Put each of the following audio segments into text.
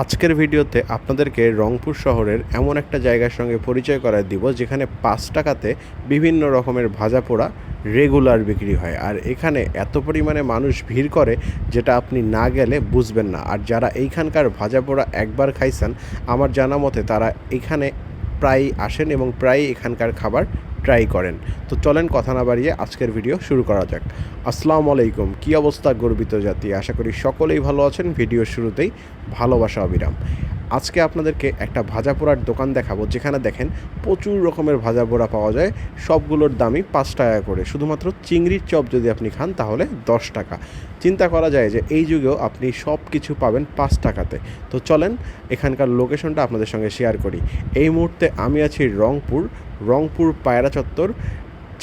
আজকের ভিডিওতে আপনাদেরকে রংপুর শহরের এমন একটা জায়গার সঙ্গে পরিচয় করায় দিব, যেখানে পাঁচ টাকাতে বিভিন্ন রকমের ভাজা পোড়া রেগুলার বিক্রি হয়। আর এখানে এত পরিমাণে মানুষ ভিড় করে যেটা আপনি না গেলে বুঝবেন না। আর যারা এইখানকার ভাজা পোড়া একবার খাইছেন, আমার জানা মতে তারা এখানে প্রায়ই আসেন এবং প্রায়ই এখানকার খাবার ট্রাই করেন। তো চলেন কথা না বাড়িয়ে আজকের ভিডিও শুরু করা যাক। আসসালামু আলাইকুম, কী অবস্থা গর্বিত জাতি? আশা করি সকলেই ভালো আছেন। ভিডিওর শুরুতেই ভালোবাসা, অবিরাম। আজকে আপনাদেরকে একটা ভাজা পোড়ার দোকান দেখাবো, যেখানে দেখেন প্রচুর রকমের ভাজা পোড়া পাওয়া যায়। সবগুলোর দামই পাঁচ টাকা করে। শুধুমাত্র চিংড়ির চপ যদি আপনি খান, তাহলে দশ টাকা। চিন্তা করা যায় যে এই যুগেও আপনি সব কিছু পাবেন পাঁচ টাকাতে। তো চলেন, এখানকার লোকেশনটা আপনাদের সঙ্গে শেয়ার করি। এই মুহূর্তে আমি আছি রংপুর রংপুর পায়রা চত্বর।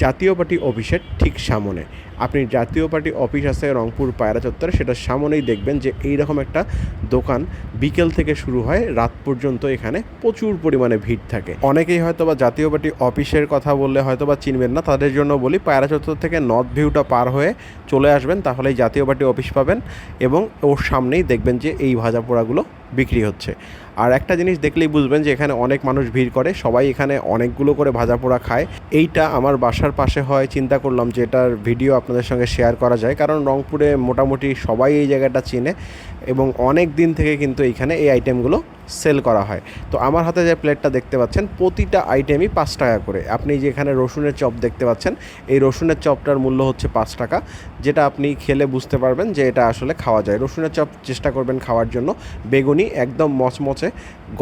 জাতীয় পার্টি অফিসের ঠিক সামনে। আপনি জাতীয় পার্টি অফিস আছে রংপুর পায়রা চত্বরে সেটার সামনেই দেখবেন যে এইরকম একটা দোকান বিকেল থেকে শুরু হয়, রাত পর্যন্ত এখানে প্রচুর পরিমাণে ভিড় থাকে। অনেকেই হয়তো বা জাতীয় পার্টি অফিসের কথা বললে হয়তো বা চিনবেন না, তাদের জন্য বলি, পায়রা চত্বর থেকে নর্থ ভিউটা পার হয়ে চলে আসবেন, তাহলেই জাতীয় পার্টি অফিস পাবেন এবং ওর সামনেই দেখবেন যে এই ভাজা পোড়াগুলো বিক্রি হচ্ছে। আর একটা জিনিস দেখলেই বুঝবেন যে এখানে অনেক মানুষ ভিড় করে, সবাই এখানে অনেকগুলো করে ভাজা পোড়া খায়। এইটা আমার বাসার পাশে হয়, চিন্তা করলাম যে এটার ভিডিও আপনাদের সঙ্গে শেয়ার করা যায়। কারণ রংপুরে মোটামুটি সবাই এই জায়গাটা চিনে এবং অনেক দিন থেকে কিন্তু এইখানে এই আইটেমগুলো সেল করা হয়। তো আমার হাতে যে প্লেটটা দেখতে পাচ্ছেন, প্রতিটা আইটেমই পাঁচ টাকা করে। আপনি যে এখানে রসুনের চপ দেখতে পাচ্ছেন, এই রসুনের চপটার মূল্য হচ্ছে পাঁচ টাকা, যেটা আপনি খেলে বুঝতে পারবেন যে এটা আসলে খাওয়া যায়। রসুনের চপ চেষ্টা করবেন খাওয়ার জন্য। বেগুনি একদম মচমচে,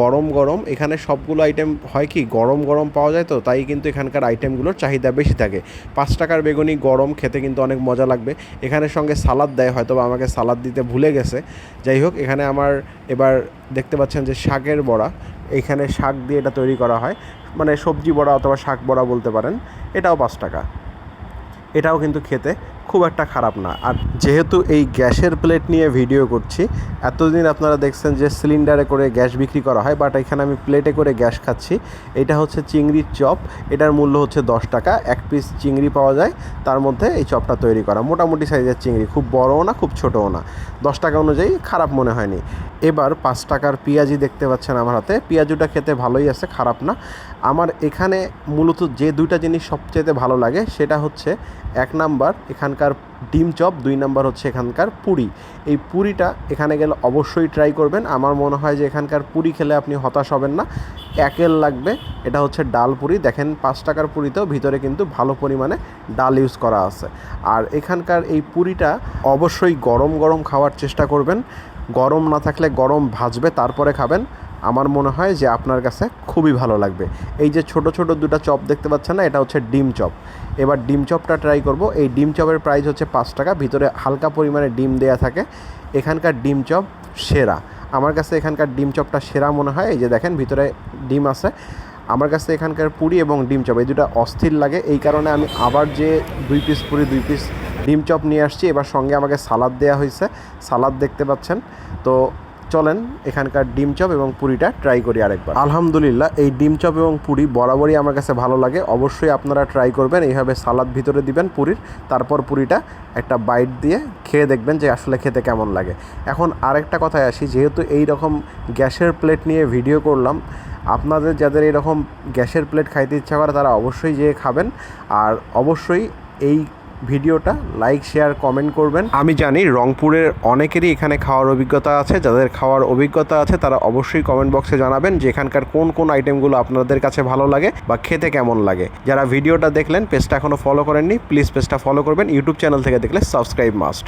গরম গরম। এখানে সবগুলো আইটেম হয় কি, গরম গরম পাওয়া যায় তো, তাই কিন্তু এখানকার আইটেমগুলোর চাহিদা বেশি থাকে। পাঁচ টাকার বেগুনি গরম খেতে কিন্তু অনেক মজা লাগবে। এখানে সঙ্গে সালাদ দেয় হয়তো আমাকে সালাদ দিতে ভুলে গেছে। যাই হোক, এখানে আমার এবার দেখতে পাচ্ছেন যে শাকের বড়া। এখানে শাক দিয়ে এটা তৈরি করা হয়। মানে সবজি বড়া অথবা শাক বড়া বলতে পারেন। এটাও পাঁচ টাকা। এটাও কিন্তু খেতে খুব একটা খারাপ না। আর যেহেতু এই গ্যাসের প্লেট নিয়ে ভিডিও করছি, এতদিন আপনারা দেখছেন যে সিলিন্ডারে করে গ্যাস বিক্রি করা হয়, বাট এখানে আমি প্লেটে করে গ্যাস খাচ্ছি। এটা হচ্ছে চিংড়ির চপ, এটার মূল্য হচ্ছে দশ টাকা, এক পিস চিংড়ি পাওয়া যায়, তার মধ্যে এই চপটা তৈরি করা। মোটামুটি সাইজের চিংড়ি, খুব বড়ও না, খুব ছোটও না। দশ টাকা অনুযায়ী খারাপ মনে হয়নি। এবার পাঁচ টাকার পেঁয়াজি দেখতে পাচ্ছেন আমার হাতে। পেঁয়াজুটা খেতে ভালোই আছে, খারাপ না। আমার এখানে মূলত যে দুইটা জিনিস সবচেয়ে ভালো লাগে, সেটা হচ্ছে এক নাম্বার, এখানকার ডিম চপ, দুই নাম্বার হচ্ছে এখানকার পুরি। এই পুরিটা এখানে গেলে অবশ্যই ট্রাই করবেন। আমার মনে হয় যে এখানকার পুরি খেলে আপনি হতাশ হবেন না। একেল লাগবে। এটা হচ্ছে ডাল পুরি। দেখেন, পাঁচ টাকার পুরিতেও ভিতরে কিন্তু ভালো পরিমাণে ডাল ইউজ করা আছে। আর এখানকার এই পুরিটা অবশ্যই গরম গরম খাওয়ার চেষ্টা করবেন। গরম না থাকলে গরম ভাজবে, তারপরে খাবেন। আমার মনে হয় যে আপনার কাছে খুবই ভালো লাগবে। এই যে ছোট ছোট দুটো চপ দেখতে পাচ্ছেন না, এটা হচ্ছে ডিম চপ। এবার ডিম চপটা ট্রাই করব। এই ডিম চপের প্রাইস হচ্ছে পাঁচ টাকা, ভিতরে হালকা পরিমাণে ডিম দেয়া থাকে। এখানকার ডিম চপ সেরা। আমার কাছে এখানকার ডিম চপটা সেরা মনে হয়। এই যে দেখেন, ভিতরে ডিম আছে। আমার কাছে এখানকার পুরি এবং ডিম চপ, এই দুটো অস্থির লাগে। এই কারণে আমি আবার যে দুই পিস পুরি, দুই পিস ডিম চপ নিয়ে আসছি। এবার সঙ্গে আমাকে সালাদ দেওয়া হয়েছে। সালাদ দেখতে পাচ্ছেন। তো চলেন এখানকার ডিম চপ এবং পুরিটা ট্রাই করি আরেকবার। আলহামদুলিল্লাহ, এই ডিম চপ এবং পুরি বরাবরই আমার কাছে ভালো লাগে। অবশ্যই আপনারা ট্রাই করবেন, এইভাবে সালাদ ভিতরে দিবেন পুরির, তারপর পুরিটা একটা বাইট দিয়ে খেয়ে দেখবেন যে আসলে খেতে কেমন লাগে। এখন আরেকটা কথায় আসি, যেহেতু এই রকম গ্যাসের প্লেট নিয়ে ভিডিও করলাম, আপনাদের যাদের এরকম গ্যাসের প্লেট খাইতে ইচ্ছা করে তারা অবশ্যই যেয়ে খাবেন। আর অবশ্যই এই ভিডিওটা লাইক শেয়ার কমেন্ট করবেন। আমি জানি রংপুরের অনেকেরই এখানে খাওয়ার অভিজ্ঞতা আছে। যাদের খাওয়ার অভিজ্ঞতা আছে, তারা অবশ্যই কমেন্ট বক্সে জানাবেন যে এখানকার কোন কোন আইটেমগুলো আপনাদের কাছে ভালো লাগে বা খেতে কেমন লাগে। যারা ভিডিওটা দেখলেন পেজটা এখনও ফলো করেননি প্লিজ পেজটা ফলো করবেন। ইউটিউব চ্যানেল থেকে দেখলে সাবস্ক্রাইব মাস্ট